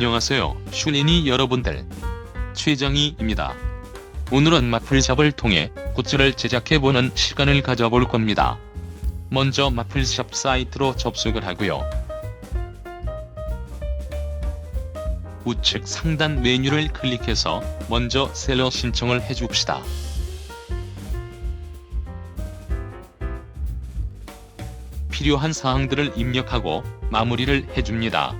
안녕하세요 슈리니 여러분들 최정희입니다. 오늘은 마플샵을 통해 굿즈를 제작해보는 시간을 가져볼 겁니다. 먼저 마플샵 사이트로 접속을 하고요. 우측 상단 메뉴를 클릭해서 먼저 셀러 신청을 해줍시다. 필요한 사항들을 입력하고 마무리를 해줍니다.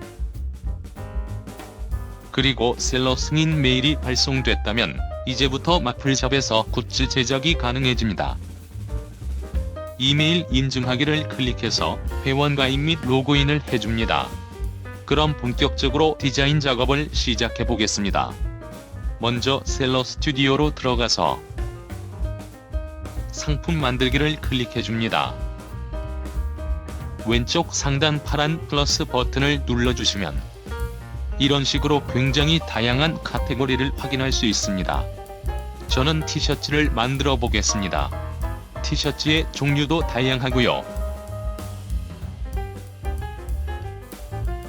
그리고 셀러 승인 메일이 발송됐다면 이제부터 마플샵에서 굿즈 제작이 가능해집니다. 이메일 인증하기를 클릭해서 회원 가입 및 로그인을 해줍니다. 그럼 본격적으로 디자인 작업을 시작해 보겠습니다. 먼저 셀러 스튜디오로 들어가서 상품 만들기를 클릭해 줍니다. 왼쪽 상단 파란 플러스 버튼을 눌러주시면 이런 식으로 굉장히 다양한 카테고리를 확인할 수 있습니다. 저는 티셔츠를 만들어 보겠습니다. 티셔츠의 종류도 다양하고요.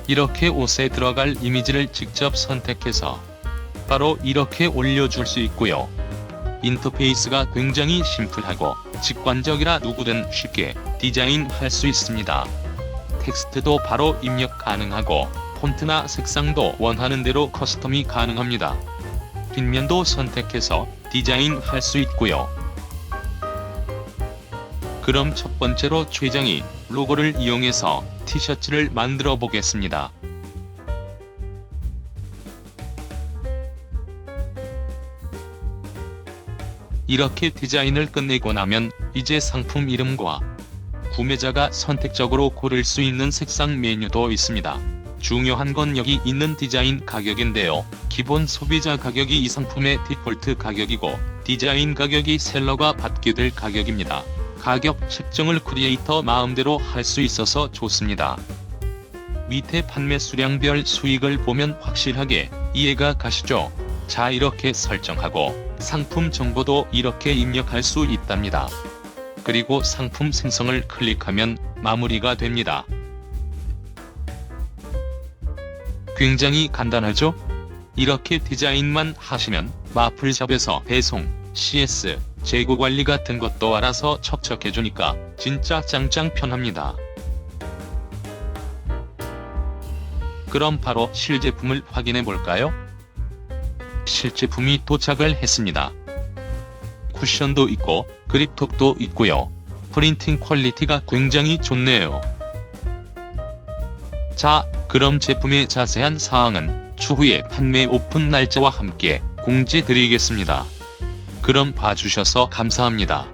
이렇게 옷에 들어갈 이미지를 직접 선택해서 바로 이렇게 올려줄 수 있고요. 인터페이스가 굉장히 심플하고 직관적이라 누구든 쉽게 디자인할 수 있습니다. 텍스트도 바로 입력 가능하고 폰트나 색상도 원하는 대로 커스텀이 가능합니다. 뒷면도 선택해서 디자인할 수 있고요. 그럼 첫 번째로 최정이 로고를 이용해서 티셔츠를 만들어 보겠습니다. 이렇게 디자인을 끝내고 나면 이제 상품 이름과 구매자가 선택적으로 고를 수 있는 색상 메뉴도 있습니다. 중요한 건 여기 있는 디자인 가격인데요. 기본 소비자 가격이 이 상품의 디폴트 가격이고 디자인 가격이 셀러가 받게 될 가격입니다. 가격 책정을 크리에이터 마음대로 할 수 있어서 좋습니다. 밑에 판매 수량별 수익을 보면 확실하게 이해가 가시죠? 자 이렇게 설정하고 상품 정보도 이렇게 입력할 수 있답니다. 그리고 상품 생성을 클릭하면 마무리가 됩니다. 굉장히 간단하죠? 이렇게 디자인만 하시면 마플샵에서 배송, CS, 재고 관리 같은 것도 알아서 척척해주니까 진짜 짱짱 편합니다. 그럼 바로 실제품을 확인해 볼까요? 실제품이 도착을 했습니다. 쿠션도 있고 그립톡도 있고요. 프린팅 퀄리티가 굉장히 좋네요. 자, 그럼 제품의 자세한 사항은 추후에 판매 오픈 날짜와 함께 공지 드리겠습니다. 그럼 봐주셔서 감사합니다.